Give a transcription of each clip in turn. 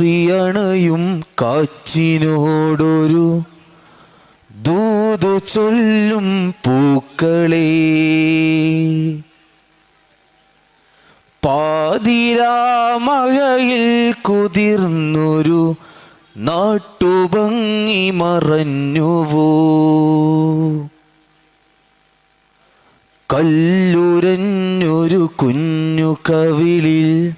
പാറിയണയും കാച്ചിനോടൊരു ദൂതു ചൊല്ലും പൂക്കളേ. പാതിരാമഴയിൽ കുതിർന്നൊരു നാട്ടുഭംഗി മറഞ്ഞുവോ. കല്ലുരഞ്ഞൊരു കുഞ്ഞു കവിളിൽ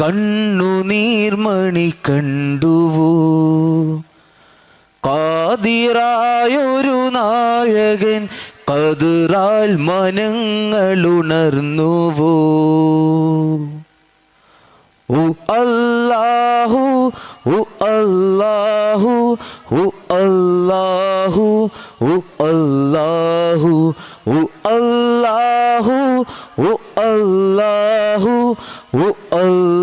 കണ്ണുനീർമണി കണ്ടുവോ. കാതിരായൊരു നായകൻ കതിറാൽ മനങ്ങളുണർന്നുവോ. ഉ അല്ലാഹു ഉ അല്ലാഹു ഉ അല്ലാഹു ഉ അല്ലാഹു ഉ അല്ലാഹു ഉ അല്ലാഹു ഉ അല്ലാഹു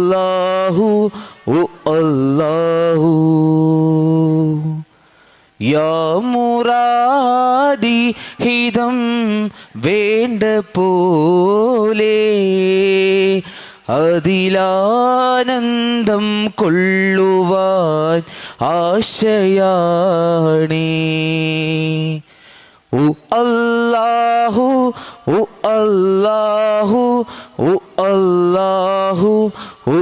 അല്ലാഹു. യാ മുറാദി ഹിതം വേണ്ട പോലെ അതിലാനന്ദം കൊള്ളുവാൻ ആശയാണേ. ഓ അല്ലാഹു ഉ അല്ലാഹു ഉ അല്ലാഹു ഉ ഓ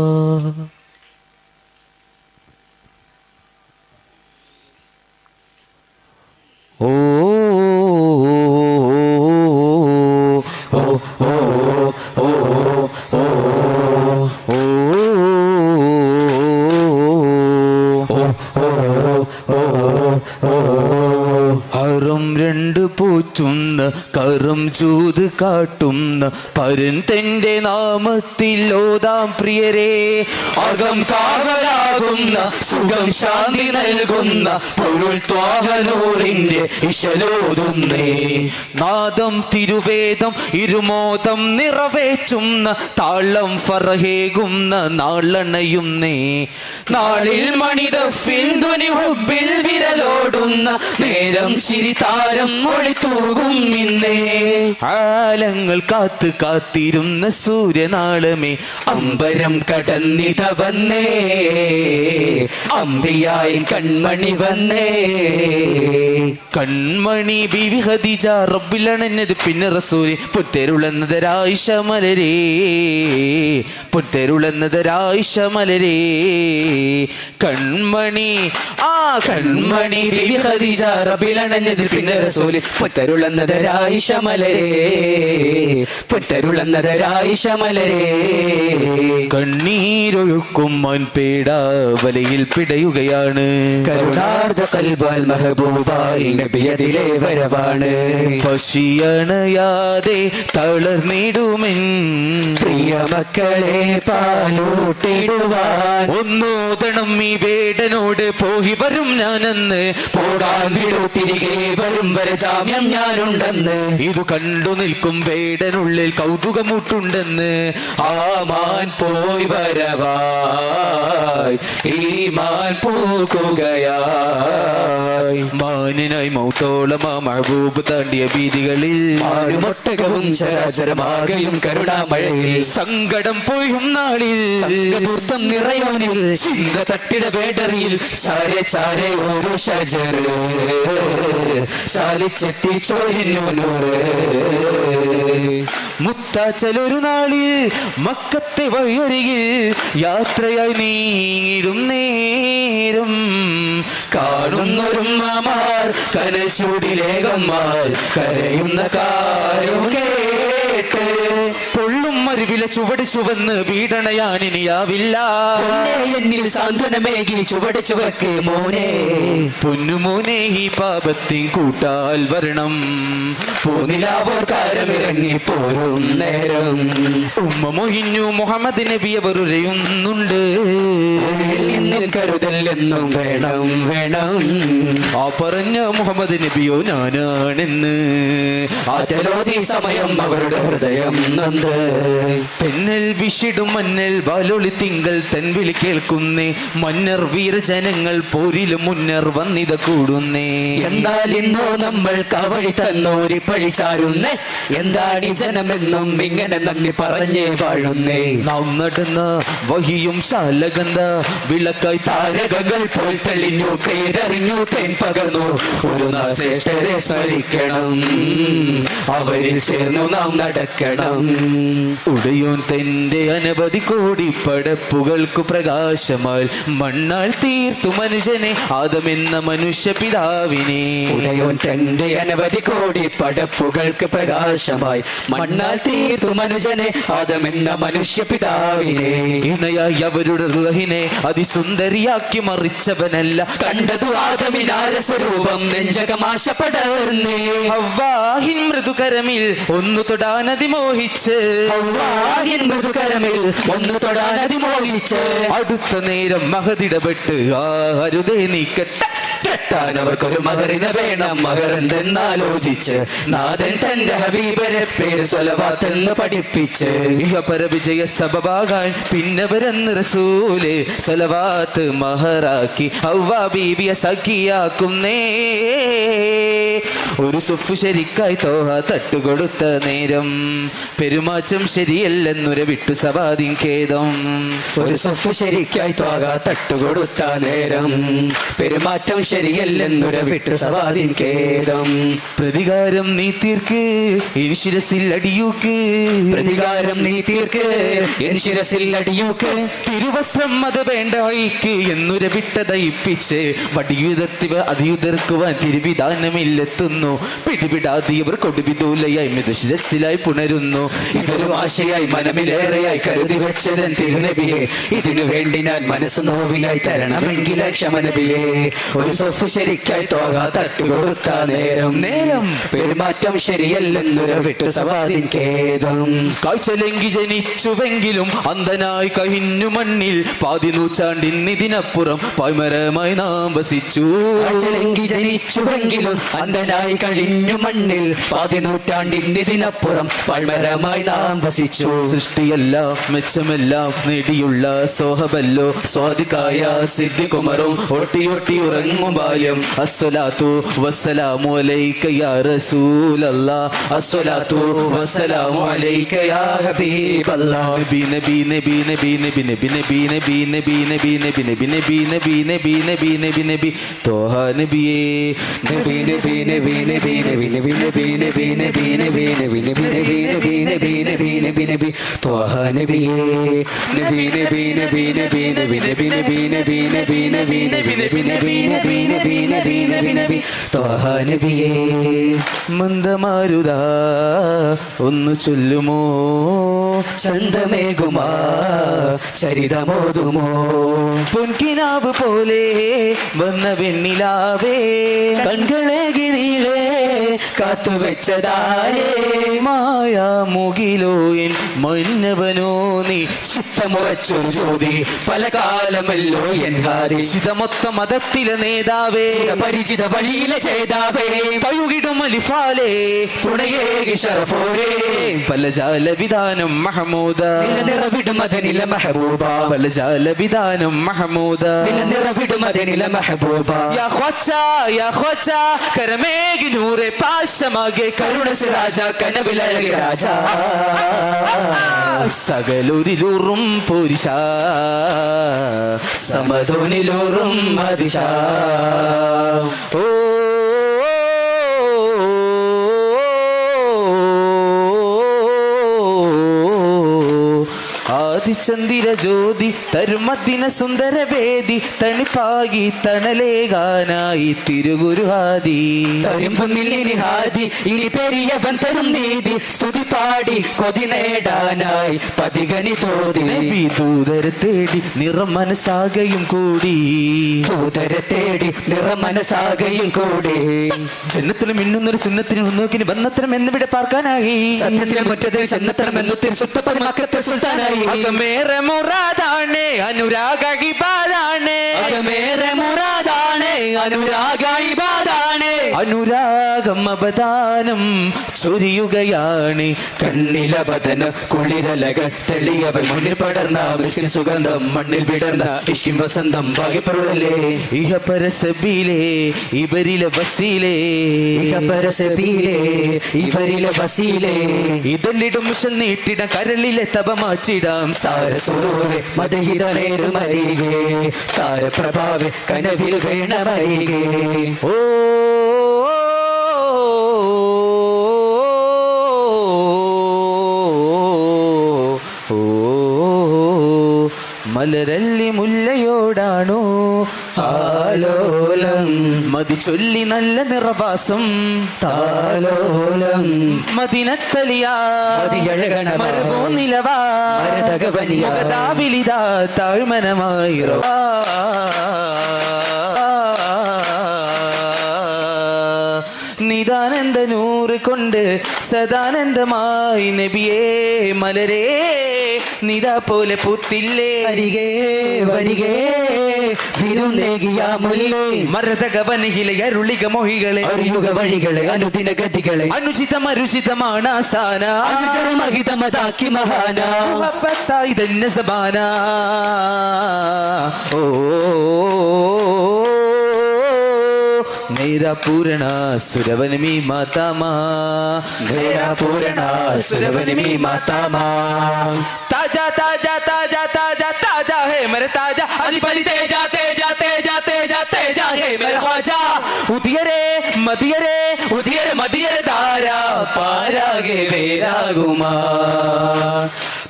காட்டும் കാട്ടുന്ന പരൻ തന്റെ നാമത്തിൽ ഓതാം പ്രിയരെ. അകം കാവലാകുന്ന സുഖം ശാന്തി നൽകുന്ന പൊരുൾ ത്വാഹനൂറിന്റെ ഇശലോതുന്നേ. നാദം തിരുവേദം ഇരുമോദം നിറവേറ്റുന്ന താളം ഫറഹേകുന്ന നാളണയുന്നേ. നാളിൽ മണിതഫിൽ ധ്വനി ഹുബിൽ വിരലോടുന്ന നേരം ചിരിതാരം ഒളിത്തൂകും ഇന്നേ. ആലങ്ങൾ കാത്ത് കാത്തിരുന്ന സൂര്യനാളമേ അമ്പരം കടന്നിത വന്നേ അമ്പിയായി കൺമണി വന്നേ. കൺമണി ബിവി റബ്ബിലണഞ്ഞത് പിന്നെ റസൂൽ പുത്തരുളന്നതരായിഷ മലരേ പുത്തരുളന്നതരായിഷ മലരേ കൺമണി ആ കൺമണി ബിവി റബ്ബിലണഞ്ഞത് പിന്നെ റസൂലി പുത്തരുളന്നതരായിഷ മലരേ പുത്തരുളന്നതരായിഷ ശമലരെ. കണ്ണീരൊഴുക്കും മൻപേട പീഡാവലയിൽ പിടയുകയാണ്. കരുണാർദ്ദ കൽബാൽ മഹബൂബായി നബിയതിലെ വരവാണ്. പശിയണയാതെ തളർന്നിടുമെൻ. പ്രിയ മക്കളെ പാലൂട്ടിടുവാൻ. ഒന്നോതണം ഈ വേടനോട് പോയി വരും ഞാനെന്ന്. പോകാൻ വിടു തിരികെ വരും വരെ ജാമ്യം ഞാനുണ്ടെന്ന്. ഇത് കണ്ടു നിൽക്കും ഉള്ളിൽ കൗതുകമൂട്ടുണ്ടെന്ന് ആമാൻ പോയി വരവായി. ഈമാൻ പോകുകയായി. മാനിനായി മൗത്തോളം ആ മഴബൂബ് താണ്ടിയ വീതികളിൽ മാറുമൊട്ടകവും ചരാചരമാകയും കരുണാമഴയിൽ സങ്കടം പോയും നാളിൽ പൂർത്തം നിറയോനിൽ ചിന്ത തട്ടിട വേടറിയിൽ ചാരെ ചാരെ ഓരോ ഷജറ് ചാലിച്ചെത്തി ചോരിനൂറ് മുത്താച്ചലൊരു നാളിൽ മക്കത്തെ വഴിയരികിൽ യാത്രയായി നീങ്ങിടും നേരം. മാമാർ കനശൂടിലേകന്മാർ കരയുന്ന കാര്യം കേട്ട്. മരുവില ചുവട് ചുവന്ന് വീടണയാനിനിയാവില്ല എന്നിൽ സാന്ത്വനമേകി ചുവട് ചുവക്ക് മോനെ. പൊന്നുമോനെ ഈ പാപത്തിൻ കൂട്ടാൽ വരണം. പൂനിലാവോർ കാലമിറങ്ങി പോരും നേരം. ഉമ്മ മൊഹിഞ്ഞു മുഹമ്മദ് നബി അവർ ഉരയുന്നുണ്ട്. കരുതല്ലെന്നും വേണം വേണം. ആ പറഞ്ഞ മുഹമ്മദ് നബിയോ ഞാനാണെന്ന്. ആ ചലോതി സമയം അവരുടെ ഹൃദയം നന്ദ് തെന്നൽ വിഷിടും മന്നൽ വാലൊളി തിങ്കൾ തെൻവിളി കേൾക്കുന്നേ. മന്നർ വീരജനങ്ങൾ പോരിലും മുന്നർ വന്നിത കൂടുന്നേ. എന്നാൽ ഇന്നോ നമ്മൾ കവഴി തന്നോരി പഴിച്ചാരുന്നേ എന്താണ് ജനമെന്നും ഇങ്ങനെ നന്ദി പറഞ്ഞേ വാഴുന്നേ. നാം നടന്ന വഹിയും ശാലഗന്ധ വിളക്കായി താരകങ്ങൾ പോൽ തെളിഞ്ഞു പേരറിഞ്ഞു തേൻ പകർന്നു. ഒരു ശ്രേഷ്ഠരെ സ്മരിക്കണം. അവരിൽ ചേർന്നു നാം നടക്കണം. ഉടയോൻ തന്റെ അനവധി കോടി പടപ്പുകൾക്കു പ്രകാശമായി മണ്ണാൽ തീർത്തു മനുഷ്യനെ ആദമെന്ന മനുഷ്യ പിതാവിനെ ഉടയോൻ തന്റെ അനവധി കോടി പടപ്പുകൾക്ക് പ്രകാശമായി മണ്ണാൽ തീർത്തു മനുഷ്യനെ ആദമെന്ന മനുഷ്യ പിതാവിനെ ഇണയായി അവരുടെ റുഹിനെ അതിസുന്ദരിയാക്കി മറിച്ചവനല്ല. കണ്ടതു ആദമിനാര സ്വരൂപം നെഞ്ചകമാശ പടർന്നേ മൃദുകരമിൽ ഒന്നു തൊടാനതി മോഹിച്ച് ഹൗവാഹിൻ മൃദുകരമിൽ ഒന്ന് തൊടാൻ അതിമോഹിച്ച് അടുത്ത നേരം മഹതിടപെട്ട് ആ ഹരുദേ നീക്കട്ടെ. കെട്ടാൻ അവർക്കൊരു മകറിനെ വേണം. മകർ എന്തെന്നാലോചിച്ച് നാഥൻ തന്റെ ഹബീബരെ പേര് സ്വലവാത്തെന്ന് പഠിപ്പിച്ച് ഇഹപര വിജയ സബബാകാൻ പിന്നവരെന്ന് റസൂൽ സ്വലവാത്ത് മഹറാക്കി ഔവാ ബീബിയെ സഖിയാക്കുന്നേ ഒരു സുഫ് ശരിക്കായി തോഹ തട്ടുകൊടുത്ത നേരം പെരുമാറ്റം ശരിയല്ലെന്നുര വിട്ടു സവാദിൻ ഖേദം. ഒരു സുഫ് ശരിക്കായി തോഹ തട്ടുകൊടുത്ത നേരം പെരുമാറ്റം ശരിയല്ലെന്നുര വിട്ട് സവാദിൻ കേദം പ്രതികാരം നീ തീർക്ക് ശിരസിൽ അടിയൂക്ക്. പ്രതികാരം നീ തീർക്ക് ശിരസിൽ അടിയൂക്ക്. തിരുവസ്ത്രം അത് വേണ്ട വഴിക്ക് എന്നുര വിട്ടതയിപ്പിച്ച് വടിയുതത്തിവ അതിയുതർക്കുവാൻ തിരുവിധാനമില്ലെത്തുന്നു. പിടിപിടാതിയവർ കൊടുവിദൂലയായി മിതുശിരസിലായി പുണരുന്നു. ഇതൊരു ആശയായി മനമിലേറെയായി കരുതി വെച്ചതൻ തിരുനബിയെ. ഇതിനു വേണ്ടി ഞാൻ മനസ്സ് നോവിയായി തരണമെങ്കിലേ ക്ഷമനബിയെ. ഒരു സൊഫ് ശരിക്കായി തോക തട്ടുകൊടുത്ത നേരം. നേരം. പെരുമാറ്റം ശരിയല്ലെന്നൊരു വിട്ട് സവാദിൻ കേദം ലംഘി ജനിച്ചുവെങ്കിലും അന്ധനായി കഴിഞ്ഞു മണ്ണിൽ പാതി നൂറ്റാണ്ടിന്നിതിനപ്പുറം പായ്മരമായി നാം വസിച്ചു. ലംഘി ജനിച്ചുവെങ്കിലും അന്ധനായി കഴിഞ്ഞു മണ്ണിൽ പാതി നൂറ്റാണ്ടിന്റെതിനപ്പുറം പൾമരമായി നാം വസിച്ചു. സൃഷ്ടിയെല്ലാം മെച്ചമെല്ലാം നേടിയുള്ള സോഹബല്ലോ സ്വാദിക്കായ സിദ്ധികുമറും ഒട്ടിയൊട്ടി ഉറങ്ങും ബാല്യം അസ്വലാത്തു വസ്സലാമു അലൈക യാ റസൂലല്ലാ അസ്വലാത്തു വസ്സലാമു അലൈക യാ ഹബീബല്ലാ നബി നബി നബി നബി നബി നബി നബി നബി നബി നബി നബി നബി നബി നബി നബി നബി നബി നബി തോഹ നബിയേ നബി നബി നബി നബി നബി നബി നബി നബി നബി നബി നബി നബി നബി നബി നബി നബി നബി ത്വഹ നബിയേ നബി നബി നബി നബി നബി നബി നബി നബി നബി നബി നബി നബി നബി നബി നബി നബി നബി നബി ത്വഹ നബിയേ മന്ദമാരുത ഒന്ന് ചൊല്ലുമോ? ചന്തമേകുമാ ചരിതമോതുമോ? പൊൻകിനാവ് പോലെ വന്ന വെണ്ണിലാവേ. ഗിരിയിലേ കാത്തുവെച്ചതാരേ മായ മുകിലോ എൻ മന്നവനോ നീ ചിത്തമുറച്ചൊരു ജ്യോതി. പല കാലമല്ലോ എൻ ഹാരി ചിതമൊത്ത മതത്തിലെ നേതാവേ. പരിചിത വഴിയിലെ ചേതാവേ പഴുകിടും അലിഫാലേ. തുണയേകി ഷറഫോരേ പലജാല വിധാനം മഹമൂദ. അതിനില മെഹബൂബ. പലജാല വിധാനം മഹമൂദ. നിലനിറവിടും അതിനില മെഹബൂബ. യാ ഖ്വച്ച യാ ഖ്വച്ച കരമേകി നൂറെ പാശമാകെ കരുണ സിറാജ കനവിലഴകി രാജ. സകലൊരിലൂറും പുരുഷ സമതോനിലൂറും മതിഷ ഓ ആദിചന്ദിര ജ്യോതി തരുമദിന സുന്ദര വേദി തണിപ്പാകി തണലേകാനായി തിരുഗുരുഹാദി. തരുമ്പുമില്ലിനി ഹാദി ഇനി പെരിയവൻ തരും നീതി. സ്തുതി പാടി കൊതി നേടാനായി പതികനി തോതി. നബി ദൂതരെ തേടി നിറം മനസ്സാകയും കൂടി. ദൂതരെ തേടി കൂടി. ജന്നത്തിൽ മിന്നുന്നൊരു സുന്നത്തിന് മുന്നോക്കിന് ബന്ധത്തിനും എന്നിവിടെ പാർക്കാനായി. സത്യത്തിലെ മുറ്റത്തിൽ സുത്തപ്പതി മാത്രത്തെ സുൽത്താനായി. മേറെ മുറാദാണ് അനുരാഗ ഹിബാദാണ് അത് മേറെ മുറാദാണ് അനുരാഗ ഹിബാദാണ് അനുരാഗം അവദാനം ചൊരിയുകയാണ്. കണ്ണിലവതന കുളിരലകൾ തെളിയവൻ. മുന്നിൽ പടർന്ന മിസ്കിൻ സുഗന്ധം മണ്ണിൽ വിടർന്ന ഇഷ്കിൻ വസന്തം. ഭാഗ്യപ്പെടലേ ഇഹ പരസബിലേ ഇവരിലെ ബസിലേ പരസബിലേ ഇവരിലെ വസീലേ. ഇതല്ലിടും മിഷൻ നീട്ടിട കരളിലെ തപമാച്ചിടാം. സാരസുരൂരെ മതഹിതമേറുമരികെ. താരപ്രഭാവെ കനവിൽ വേണമരികെ. ഓ നല്ല നിറവാസം താലോലം മദിനത്തലിയാ. മതിയഴകണമാ. മരവോ നിലവാ. മരതകവനിയാ. മകതാവിലിതാ താഴ്മനമായി നിദാനന്ദ നൂറ് കൊണ്ട് സദാനന്ദമായി നബിയേ മലരേ. നിതാ പോലെ പുത്തില്ലേ. വരികേ വരികേ. വിരുന്നേകിയ മുല്ലേ. മരതകവനയിലെ അരുളിക മൊഴികളെ. അറിയുക വഴികളെ അനുദിന ഗതികളെ. അനുചിതം അരുചിതമാണ് ആസാന. അനുചരമഹിതമതാക്കി മഹാന. തന്നെ സബാന ഓ मेरा पूर्णा सुरवनमी माता माँ। मेरा पूर्णा सुरवनमी माता माँ। ताज़ा ताज़ा ताज़ा ताज़ा ताज़ा है मेरे ताज़ा। अधिपति तेजा तेजा जाते जाते जाते है मेरे ख्वाजा। उदिये रे, मदिये रे, उदिये रे, मदिये पारा गे मेरा गुमा।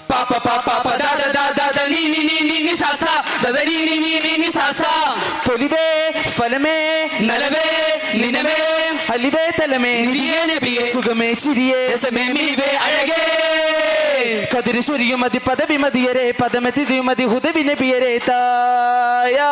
पापा पापा पा दादा दादा दा नी नी नी नी नी, सासा। दादा, नी नी नी नी नी, सासा। पुलिबे फल में നലവേ നിനവേ അലിവേ തലമേ നിധിയേ നബിയേ. സുഖമേ ചിരിയേ. രസമേ മീവേ അഴകേ. കതിരിശ്വരിയും മതി പദവി മതിയരെ പദമതിയും മതി ഹുദവി നബിയരെ. തായാഹൂ.